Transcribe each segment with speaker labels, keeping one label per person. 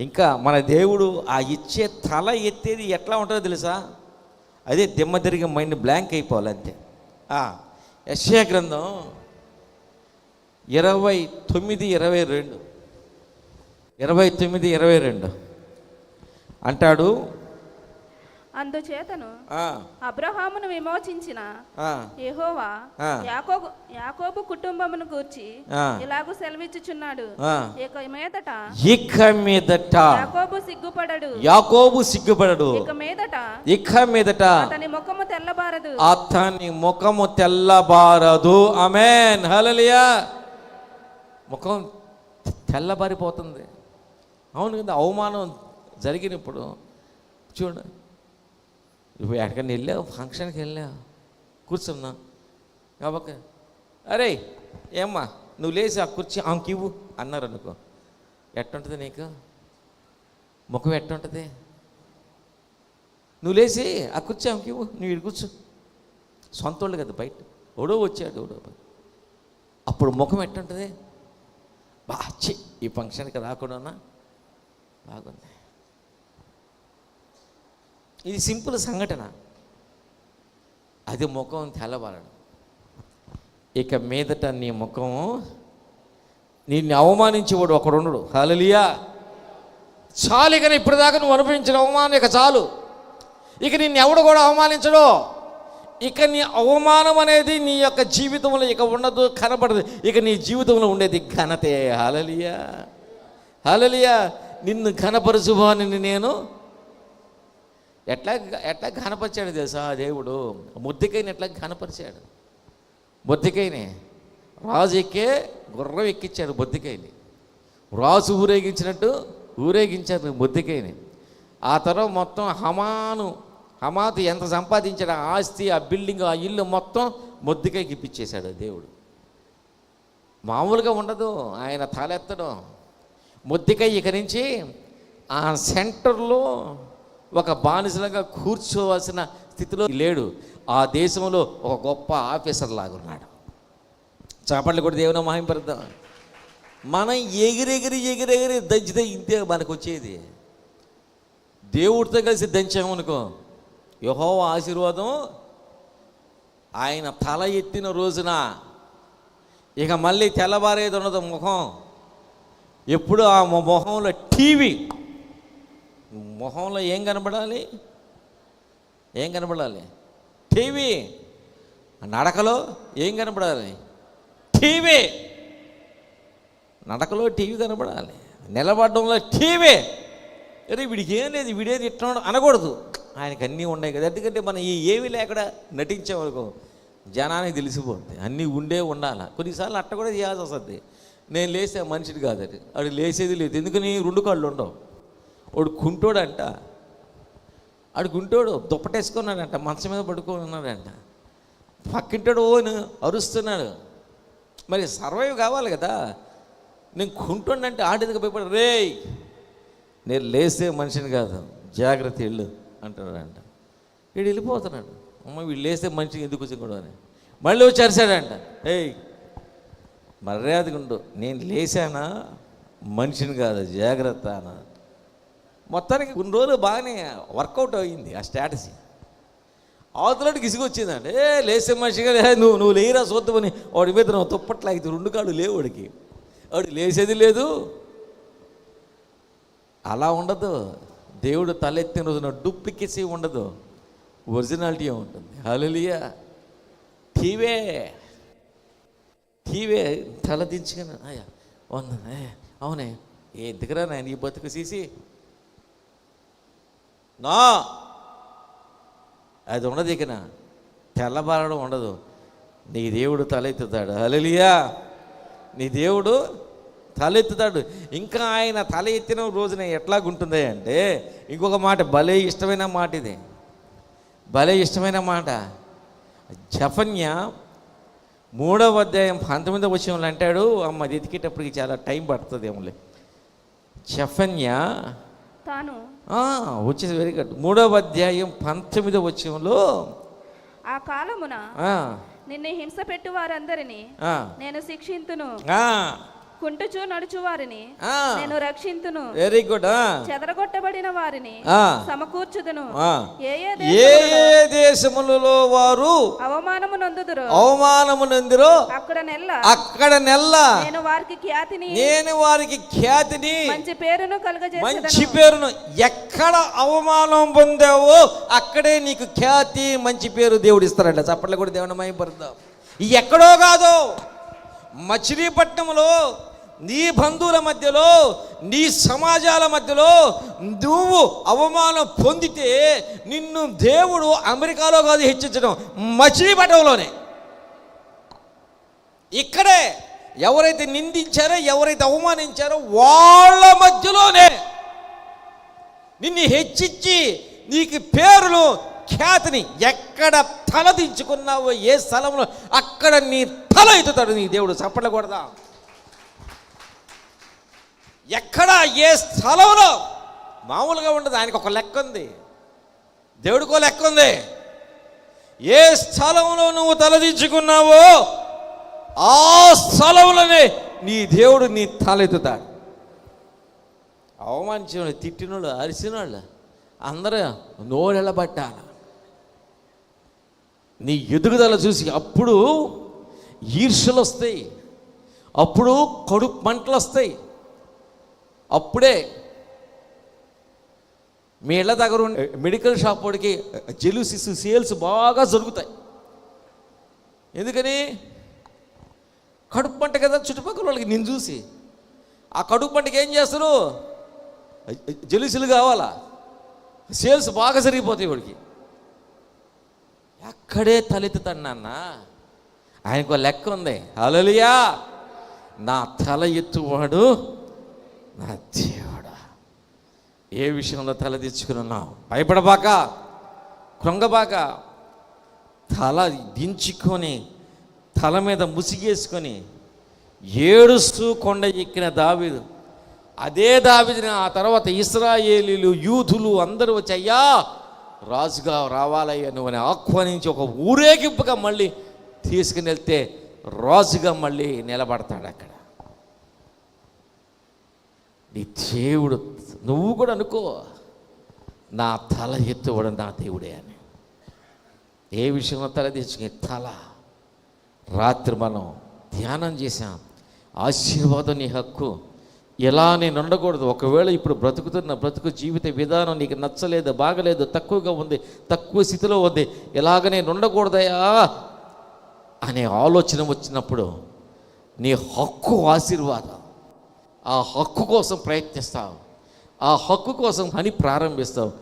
Speaker 1: ఇంకా మన దేవుడు ఆ ఇచ్చే తల ఎత్తేది ఎట్లా ఉంటుందో తెలుసా? అదే దిమ్మ తిరిగి మైండ్ బ్లాంక్ అయిపోవాలి అంతే. యశ్యా గ్రంథం ఇరవై తొమ్మిది ఇరవై రెండు. ఇరవై తొమ్మిది ఇరవై రెండు. అంటాడు
Speaker 2: అందుచేతను అబ్రహామును విమోచించిన యెహోవా. యాకోబు యాకోబు కుటుంబమును గూర్చి. ఇలాగూ సెలవిచ్చుచున్నాడు. ఇక మీదట
Speaker 1: ఇక మీదట
Speaker 2: యాకోబు సిగ్గుపడడు.
Speaker 1: యాకోబు సిగ్గుపడడు.
Speaker 2: ఇక మీదట
Speaker 1: ఇక మీదట
Speaker 2: అతని ముఖము తెల్లబారదు.
Speaker 1: అతని ముఖము తెల్లబారదు. ఆమెన్. హల్లెలూయా. ముఖం తెల్లబారిపోతుంది. అవును కదా అవమానం జరిగినప్పుడు చూడు ఇప్పుడు ఎక్కడికైనా వెళ్ళావు? ఫంక్షన్కి వెళ్ళావు? కూర్చున్నా. కాబట్టి అరే ఏమ్మా నువ్వు లేచి ఆ కుర్చీ ఆమెకివ్వు అన్నారు అనుకో. ఎట్టుంటుంది నీకు? ముఖం ఎట్టుంటుంది? నువ్వు లేచి ఆ కుర్చీ ఆమెకివ్వు నువ్వు ఇటు కూర్చో. సొంత వాళ్ళు కదా బయట. ఓడో వచ్చాడు ఓడో అప్పుడు ముఖం ఎట్టుంటుంది? బా ఈ ఫంక్షన్కి రాకుండా బాగుంది. ఇది సింపుల్ సంఘటన. అది ముఖం తెల్లబారడం ఇక మీదట నీ ముఖం నిన్ను అవమానించేవాడు ఒకడుండడు హలలియా చాలు ఇక ఇప్పుడు దాకా నువ్వు అనుభవించిన అవమానం ఇక చాలు. ఇక నిన్ను ఎవడు కూడా అవమానించడు. ఇక నీ అవమానం అనేది నీ యొక్క జీవితంలో ఇక ఉండదు కనబడదు ఇక నీ జీవితంలో ఉండేది ఘనతే. హలలియా హలలియా నిన్ను ఘనపరచువాని నేను ఎట్లా ఎట్లా ఘనపరిచాడు తెలుసా దేవుడు? ముద్దికైన ఎట్లా ఘనపరిచాడు? బొద్దికైనే రాజు ఎక్కే గుర్రం ఎక్కించాడు బొద్దికైని రాజు ఊరేగించినట్టు ఊరేగించారు బొద్దికైని ఆ తర్వాత మొత్తం హమాను హమాతు ఎంత సంపాదించాడు ఆ ఆస్తి ఆ బిల్డింగ్ ఆ ఇల్లు మొత్తం బొద్దికైకి ఇప్పించేశాడు దేవుడు. మామూలుగా ఉండదు ఆయన తలెత్తడం. మొద్దికై ఇక నుంచి ఆ సెంటర్లో ఒక బానిసలుగా కూర్చోవలసిన స్థితిలో లేడు. ఆ దేశంలో ఒక గొప్ప ఆఫీసర్ లాగున్నాడు. చేపట్లు కూడా దేవుని మహింపరుద్దాం మనం ఎగిరెగిరి ఎగిరెగిరి దంచితే ఇంతే మనకు వచ్చేది. దేవుడితో కలిసి దంచామనుకో యహో ఆశీర్వాదం ఆయన తల ఎత్తిన రోజున ఇక మళ్ళీ తెల్లబారేది ఉండదు ముఖం. ఎప్పుడు ఆ ముఖంలో మొహంలో టీవీ మొహంలో ఏం కనబడాలి? ఏం కనబడాలి? టీవీ. నడకలో ఏం కనబడాలి? టీవీ. నడకలో టీవీ కనబడాలి. నిలబడడంలో టీవీ. అరే వీడికి ఏం లేదు వీడేది ఇట్లా అనకూడదు. ఆయనకి అన్నీ ఉన్నాయి కదా. ఎందుకంటే మనం ఈ ఏమీ లేకుండా నటించేవరకు జనానికి తెలిసిపోతుంది అన్నీ ఉండే ఉండాలి. కొన్నిసార్లు అట్ట కూడా చేయాల్సి వస్తుంది. నేను లేసే మనిషిని కాదు అది లేసేది లేదు. ఎందుకని? రెండు కాళ్ళు ఉండవు. వాడు కుంటోడంట ఆడు గుంటోడు దుప్పటేసుకున్నాడంట మంచం మీద పడుకొని ఉన్నాడంట పక్కింటాడు ఓను అరుస్తున్నాడు. మరి సర్వైవ్ కావాలి కదా? నేను కుంటుండంటే ఆడేందుకు భయపడ రేయ్! నేను లేసే మనిషిని కాదు జాగ్రత్త వెళ్ళు అంటాడంట వీడు వెళ్ళిపోతున్నాడు. అమ్మ వీడు లేస్తే మనిషికి ఎందుకు వచ్చింది అని. మళ్ళీ వచ్చి అరిశాడంట ఏయ్! మర్యాదగా ఉండు. నేను లేచానా మనిషిని కాదు జాగ్రత్త అన్నాడు మొత్తానికి కొన్ని రోజులు బాగానే వర్కౌట్ అయింది ఆ స్ట్రాటజీ. అవతలకి ఇసుగొచ్చిందండి ఏ లేసే మనిషిగా లే, నువ్వు నువ్వు లేరా చూద్దామని వాడి మీద నువ్వు తుప్పట్లాగితే రెండు కాళ్ళు లేవు వాడికి. వాడు లేచేది లేదు. అలా ఉండదు. దేవుడు తలెత్తిన రోజున డూప్లికేసీ ఉండదు. ఒరిజినాలిటీ ఉంటుంది. హలలియా టీవే టీవే తల అయ్యా అవునా అవునే. ఏ దగ్గర నాయన ఈ బతుకు సీసి? నా. అది ఉండదు ఇకన తెల్లబారడం ఉండదు. నీ దేవుడు తలెత్తుతాడు. హలలియా నీ దేవుడు తలెత్తుతాడు. ఇంకా ఆయన తల ఎత్తిన రోజున ఎట్లాగుంటుంది అంటే ఇంకొక మాట భలే ఇష్టమైన మాట ఇది. భలే ఇష్టమైన మాట. జఫన్య మూడవ అధ్యాయం పంతొమ్మిదో విషయంలో అంటాడు అమ్మ అది ఎతికేటప్పటికి చాలా టైం పడుతుంది ఏమలే జఫన్య
Speaker 2: తాను
Speaker 1: వచ్చేసి వెరీ గుడ్ మూడవ అధ్యాయం పంతొమ్మిదవ వచ్చంలో
Speaker 2: ఆ కాలమున నిన్ను హింస పెట్టు వారందరినీ నేను శిక్షింతును. కుంటుచు నడుచు వారిని. నేను రక్షింతును.
Speaker 1: వెరీ గుడ్
Speaker 2: చెదరగొట్టబడిన వారిని. సమకూర్చుదును. ఏ ఏ దేశములలో
Speaker 1: వారు
Speaker 2: అవమానము నొందుదురు?
Speaker 1: అవమానము నందిరో
Speaker 2: అక్కడ నెల్ల.
Speaker 1: అక్కడ నెల్ల.
Speaker 2: నేను వారికి ఖ్యాతిని
Speaker 1: నేను వారికి ఖ్యాతిని
Speaker 2: మంచి పేరును
Speaker 1: మంచి
Speaker 2: కలుగజేసేదను
Speaker 1: పేరును ఎక్కడ అవమానం పొందావో అక్కడే నీకు ఖ్యాతి మంచి పేరు దేవుడు ఇస్తారంట చప్పట్లు కూడా దేవుని మహిమపడతాం ఎక్కడో కాదు మచిలీపట్నంలో నీ బంధువుల మధ్యలో నీ సమాజాల మధ్యలో నువ్వు అవమానం పొందితే నిన్ను దేవుడు అమెరికాలో కాదు హెచ్చించడం మచిలీపట్నంలోనే ఇక్కడే ఎవరైతే నిందించారో ఎవరైతే అవమానించారో వాళ్ళ మధ్యలోనే నిన్ను హెచ్చించి నీకు పేరులు ఖ్యాతిని ఎక్కడ తలదించుకున్నావో ఏ స్థలంలో అక్కడ నీ తల ఎత్తుతాడు నీ దేవుడు చప్పట్లు ఎక్కడ ఏ స్థలంలో మామూలుగా ఉండదు. ఆయనకు ఒక లెక్క ఉంది. దేవుడికో లెక్క ఉంది. ఏ స్థలంలో నువ్వు తలదించుకున్నావో ఆ స్థలంలోనే నీ దేవుడు నీ తలెత్తుతాడు. అవమానించిన వాళ్ళు, తిట్టిన వాళ్ళు అరిసిన వాళ్ళు అందరూ నోరెళ్ళబట్టాల. నీ ఎదుగుదల చూసి అప్పుడు ఈర్షలు వస్తాయి అప్పుడు కడుపు మంటలు వస్తాయి అప్పుడే మీ ఇళ్ళ దగ్గర ఉండే మెడికల్ షాప్ వాడికి జెలుసిస్ సేల్స్ బాగా జరుగుతాయి. ఎందుకని? కడుపు పంట కదా చుట్టుపక్కల వాళ్ళకి నేను చూసి. ఆ కడుపు పంటకి ఏం చేస్తారు? జెలుసులు కావాలా? సేల్స్ బాగా జరిగిపోతాయి వాడికి. ఎక్కడే తలెత్తుతాడు నాన్న. ఆయనకు లెక్క ఉంది. అలలియా నా తల ఎత్తువాడు నా దేవుడా ఏ విషయంలో తల భయపడబాక కృంగబాక తల దించుకొని తల మీద ముసిగేసుకొని ఏడుస్తూ కొండ ఎక్కిన దావీదు. అదే దావీదుని ఆ తర్వాత ఇస్రాయేలీలు యూదులు అందరూ వచ్చి అయ్యా రాజుగా రావాలయ్యా నువ్వు అని ఆహ్వానించి ఒక ఊరేగింపుగా మళ్ళీ తీసుకుని వెళ్తే రాజుగా మళ్ళీ నిలబడతాడు అక్కడ. నీ దేవుడు నువ్వు కూడా అనుకో నా తల ఎత్తువడం నా దేవుడే అని. ఏ విషయంలో తల తీసుకునే తల. రాత్రి మనం ధ్యానం చేశాం. ఆశీర్వాదం నీ హక్కు. ఎలా నేను ఉండకూడదు. ఒకవేళ ఇప్పుడు బ్రతుకుతున్న బ్రతుకు జీవిత విధానం నీకు నచ్చలేదు బాగలేదు తక్కువగా ఉంది తక్కువ స్థితిలో ఉంది ఎలాగ నేను ఉండకూడదయా అనే ఆలోచన వచ్చినప్పుడు నీ హక్కు ఆశీర్వాదం. ఆ హక్కు కోసం ప్రయత్నిస్తావు. ఆ హక్కు కోసం పని ప్రారంభిస్తావు.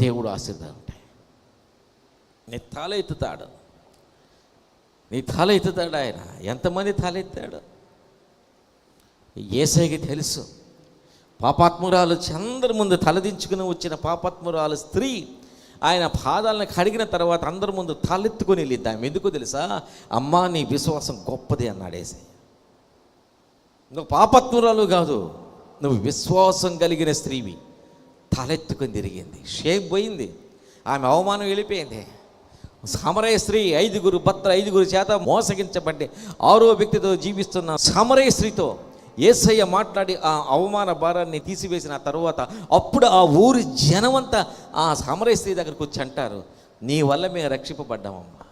Speaker 1: దేవుడు ఆశీర్వాదం ఉంటాయి నీ తల ఎత్తుతాడు. నీ తల ఎత్తుతాడు ఆయన. ఎంతమంది తల ఎత్తాడు? ఏసైకి తెలుసు. పాపాత్మురాలు చందరి ముందు తలదించుకుని వచ్చిన పాపాత్మురాలు స్త్రీ ఆయన పాదాలను కడిగిన తర్వాత అందరి ముందు తలెత్తుకొని వెళ్ళిద్దాం. ఎందుకు తెలుసా? అమ్మా నీ విశ్వాసం గొప్పది అన్నాడు ఏసై. నువ్వు పాపత్మురాలు కాదు నువ్వు విశ్వాసం కలిగిన స్త్రీవి. తలెత్తుకొని తిరిగింది. షేప్ పోయింది. ఆమె అవమానం వెళ్ళిపోయింది. సమరయ స్త్రీ ఐదుగురు భర్త ఐదుగురు చేత మోసగించబట్టి ఆరో వ్యక్తితో జీవిస్తున్న సమరయ స్త్రీతో ఏసయ్య మాట్లాడి ఆ అవమాన భారాన్ని తీసివేసిన తర్వాత అప్పుడు ఆ ఊరి జనమంతా ఆ సమరయ స్త్రీ దగ్గరకు వచ్చి అంటారు నీ వల్ల మేము రక్షింపబడ్డామమ్మా.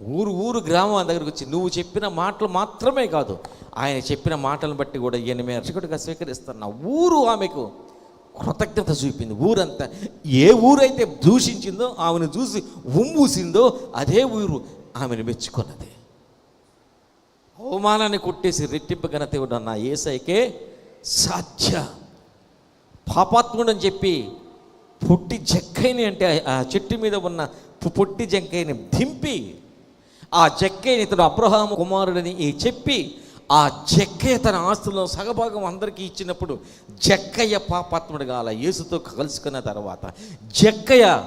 Speaker 1: ఊరు ఊరు గ్రామం దగ్గరకు వచ్చి నువ్వు చెప్పిన మాటలు మాత్రమే కాదు ఆయన చెప్పిన మాటలను బట్టి కూడా ఈయన మేము రక్షకుడిగా స్వీకరిస్తున్నా ఊరు ఆమెకు కృతజ్ఞత చూపింది. ఊరంతా ఏ ఊరైతే దూషించిందో ఆమెను చూసి ఉమ్మూసిందో అదే ఊరు ఆమెను మెచ్చుకున్నది. అవమానాన్ని కొట్టేసి రెట్టింపు ఘనత ఇవ్వడం నా ఏసైకే సాధ్య. పాపాత్ముడని చెప్పి పొట్టి జక్కైని అంటే ఆ చెట్టు మీద ఉన్న పొట్టి జంకైని దింపి ఆ జక్కైని ఇతడు అబ్రహాము కుమారుడని ఈ చెప్పి ఆ జక్కయ్య తన ఆస్తుల్లో సగభాగం అందరికీ ఇచ్చినప్పుడు జక్కయ్య పాపాత్ముడుగా అలా యేసుతో కలుసుకున్న తర్వాత జక్కయ్య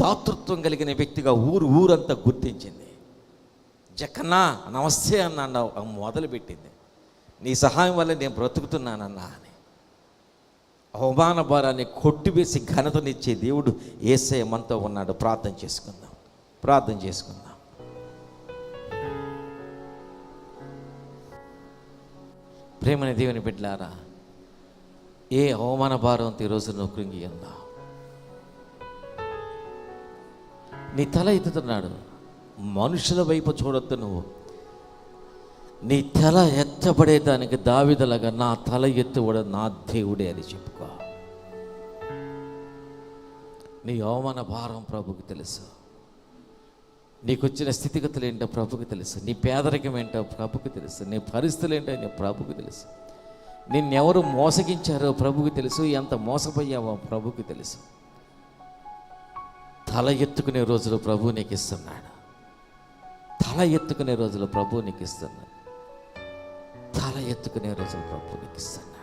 Speaker 1: దాతృత్వం కలిగిన వ్యక్తిగా ఊరు ఊరంతా గుర్తించింది. జక్కన్నా నమస్తే అన్న మొదలుపెట్టింది. నీ సహాయం వల్ల నేను బ్రతుకుతున్నానన్నా అని. అవమాన భారాన్ని కొట్టివేసి ఘనతనిచ్చే దేవుడు ఏసే మనతో ఉన్నాడు. ప్రార్థన చేసుకుందాం. ప్రార్థన చేసుకుందాం. ప్రేమని దేవుని బిడ్డలారా ఏ అవమాన భారంతో ఈరోజు నువ్వు కృంగి ఉందా నీ తల ఎత్తుతున్నాడు మనుషుల వైపు చూడొద్దు నువ్వు. నీ తల ఎత్తబడేదానికి దావిదలగా నా తల ఎత్తువడ నా దేవుడే అని చెప్పుకో. నీ అవమాన భారం ప్రభుకి తెలుసు. నీకు వచ్చిన స్థితిగతులు ఏంటో ప్రభుకి తెలుసు. నీ పేదరికం ఏంటో ప్రభుకి తెలుసు. నీ పరిస్థితులు ఏంటో నీ ప్రభుకి తెలుసు. నిన్నెవరు మోసగించారో ప్రభుకి తెలుసు. ఎంత మోసపోయావో ప్రభుకి తెలుసు. తల ఎత్తుకునే రోజులు ప్రభు నీకు ఇస్తున్నాడు తల ఎత్తుకునే రోజులు ప్రభు నీకు ఇస్తున్నాడు తల ఎత్తుకునే రోజులు ప్రభు నీకు ఇస్తున్నాడు